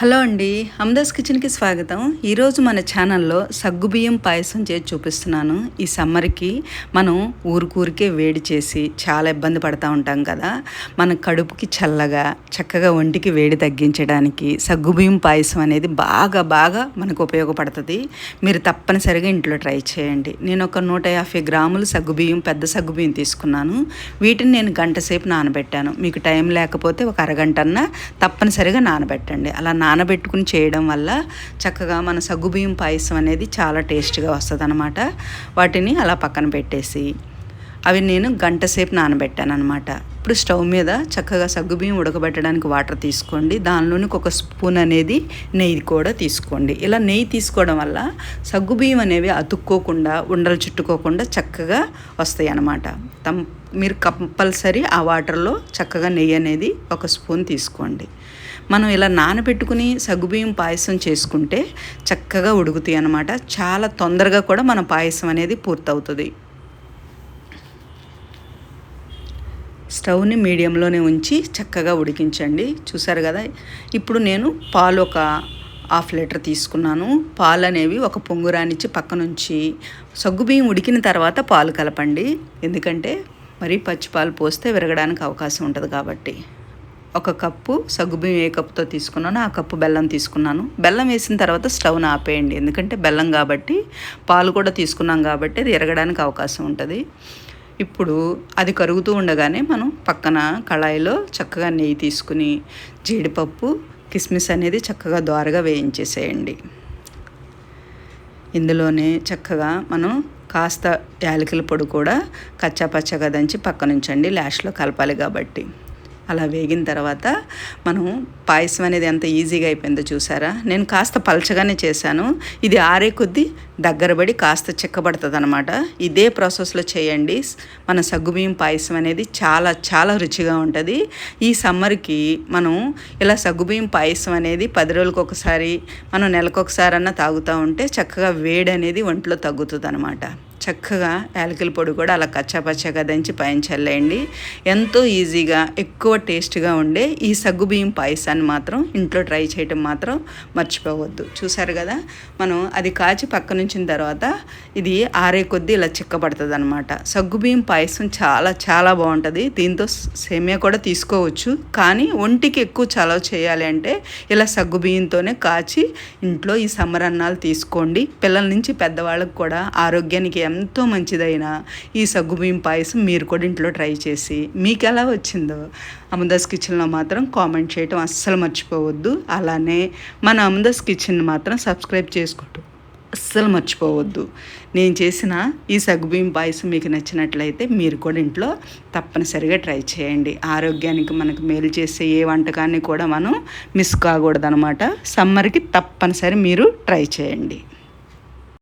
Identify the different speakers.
Speaker 1: Hello అండి అమదాస్ కిచెన్కి స్వాగతం. ఈరోజు మన ఛానల్లో సగ్గుబియ్యం పాయసం చేసి చూపిస్తున్నాను. ఈ సమ్మర్కి మనం ఊరికూరికే వేడి చేసి చాలా ఇబ్బంది పడుతూ ఉంటాం కదా. మన కడుపుకి చల్లగా చక్కగా ఒంటికి వేడి తగ్గించడానికి సగ్గుబియ్యం పాయసం అనేది బాగా బాగా మనకు ఉపయోగపడుతుంది. మీరు తప్పనిసరిగా ఇంట్లో ట్రై చేయండి. నేను ఒక నూట యాభై గ్రాములు సగ్గుబియ్యం పెద్ద సగ్గుబియ్యం తీసుకున్నాను. వీటిని నేను గంట సేపు నానబెట్టాను. మీకు టైం లేకపోతే ఒక అరగంటన్నా తప్పనిసరిగా నానబెట్టండి. అలా నానబెట్టుకుని చేయడం వల్ల చక్కగా మన సగ్గుబియ్యం పాయసం అనేది చాలా టేస్ట్గా వస్తుంది అనమాట వాటిని అలా పక్కన పెట్టేసి అవి నేను గంట సేపు నానబెట్టాను అనమాట ఇప్పుడు స్టవ్ మీద చక్కగా సగ్గుబియ్యం ఉడకబెట్టడానికి వాటర్ తీసుకోండి. దానిలోనికి ఒక స్పూన్ అనేది నెయ్యి కూడా తీసుకోండి. ఇలా నెయ్యి తీసుకోవడం వల్ల సగ్గుబియ్యం అనేవి అతుక్కోకుండా ఉండలు చుట్టుకోకుండా చక్కగా వస్తాయి అన్నమాట తమ్ మీరు కంపల్సరీ ఆ వాటర్లో చక్కగా నెయ్యి అనేది ఒక స్పూన్ తీసుకోండి. మనం ఇలా నానబెట్టుకుని సగ్గుబియ్యం పాయసం చేసుకుంటే చక్కగా ఉడుకుతాయి అన్నమాట. చాలా తొందరగా కూడా మన పాయసం అనేది పూర్తవుతుంది. స్టవ్ని మీడియంలోనే ఉంచి చక్కగా ఉడికించండి. చూసారు కదా? ఇప్పుడు నేను పాలు ఒక హాఫ్ లీటర్ తీసుకున్నాను. పాలు అనేవి ఒక పొంగురానిచ్చి పక్కనుంచి సగ్గుబియ్యం ఉడికిన తర్వాత పాలు కలపండి. ఎందుకంటే మరి పచ్చి పాలు పోస్తే విరగడానికి అవకాశం ఉంటుంది కాబట్టి. ఒక కప్పు సగ్గుబియ్యం ఏ కప్పుతో తీసుకున్నానో ఆ కప్పు బెల్లం తీసుకున్నాను. బెల్లం వేసిన తర్వాత స్టవ్ని ఆపేయండి. ఎందుకంటే బెల్లం కాబట్టి పాలు కూడా తీసుకున్నాం కాబట్టి అది ఎరగడానికి అవకాశం ఉంటుంది. ఇప్పుడు అది కరుగుతూ ఉండగానే మనం పక్కన కళాయిలో చక్కగా నెయ్యి తీసుకుని జీడిపప్పు కిస్మిస్ అనేది చక్కగా దోరగా వేయించేసేయండి. ఇందులోనే చక్కగా మనం కాస్త యాలకుల పొడి కూడా కచ్చాపచ్చగా దంచి పక్కనుంచండి. లాస్ట్లో కలపాలి కాబట్టి. అలా వేగిన తర్వాత మనం పాయసం అనేది ఎంత ఈజీగా అయిపోయిందో చూసారా? నేను కాస్త పలచగానే చేశాను. ఇది ఆరే కొద్దీ దగ్గరబడి కాస్త చిక్కబడుతుంది అనమాట ఇదే ప్రాసెస్లో చేయండి. మన సగ్గుబియ్యం పాయసం అనేది చాలా చాలా రుచిగా ఉంటుంది. ఈ సమ్మర్కి మనం ఇలా సగ్గుబియ్యం పాయసం అనేది పది రోజులకు ఒకసారి మనం నెలకొకసారన్నా తాగుతూ ఉంటే చక్కగా వేడి అనేది ఒంట్లో తగ్గుతుంది అనమాట చక్కగా యాలకుల పొడి కూడా అలా కచ్చాపచ్చగా దంచి పైన చల్లేయండి. ఎంతో ఈజీగా ఎక్కువ టేస్ట్గా ఉండే ఈ సగ్గుబియ్యం పాయసాన్ని మాత్రం ఇంట్లో ట్రై చేయటం మాత్రం మర్చిపోవద్దు. చూసారు కదా? మనం అది కాచి పక్క నుంచిన తర్వాత ఇది ఆరే కొద్దీ ఇలా చిక్కబడుతుంది అనమాట సగ్గుబియ్యం పాయసం చాలా చాలా బాగుంటుంది. దీంతో సేమియా కూడా తీసుకోవచ్చు. కానీ ఒంటికి ఎక్కువ చలవ చేయాలి అంటే ఇలా సగ్గుబియ్యంతోనే కాచి ఇంట్లో ఈ అన్నాలు తీసుకోండి. పిల్లల నుంచి పెద్దవాళ్ళకి కూడా ఆరోగ్యానికి ఎంతో మంచిదైన ఈ సగ్గుబియ్యం పాయసం మీరు కూడా ఇంట్లో ట్రై చేసి మీకు ఎలా వచ్చిందో అమదాస్ కిచెన్లో మాత్రం కామెంట్ చేయటం అస్సలు మర్చిపోవద్దు. అలానే మన అమదాస్ కిచెన్ మాత్రం సబ్స్క్రైబ్ చేసుకోవటం అస్సలు మర్చిపోవద్దు. నేను చేసిన ఈ సగ్గుబియ్యం పాయసం మీకు నచ్చినట్లయితే మీరు కూడా ఇంట్లో తప్పనిసరిగా ట్రై చేయండి. ఆరోగ్యానికి మనకు మేలు చేసే ఏ వంటకాన్ని కూడా మనం మిస్ కాకూడదనమాట సమ్మర్కి తప్పనిసరి మీరు ట్రై చేయండి.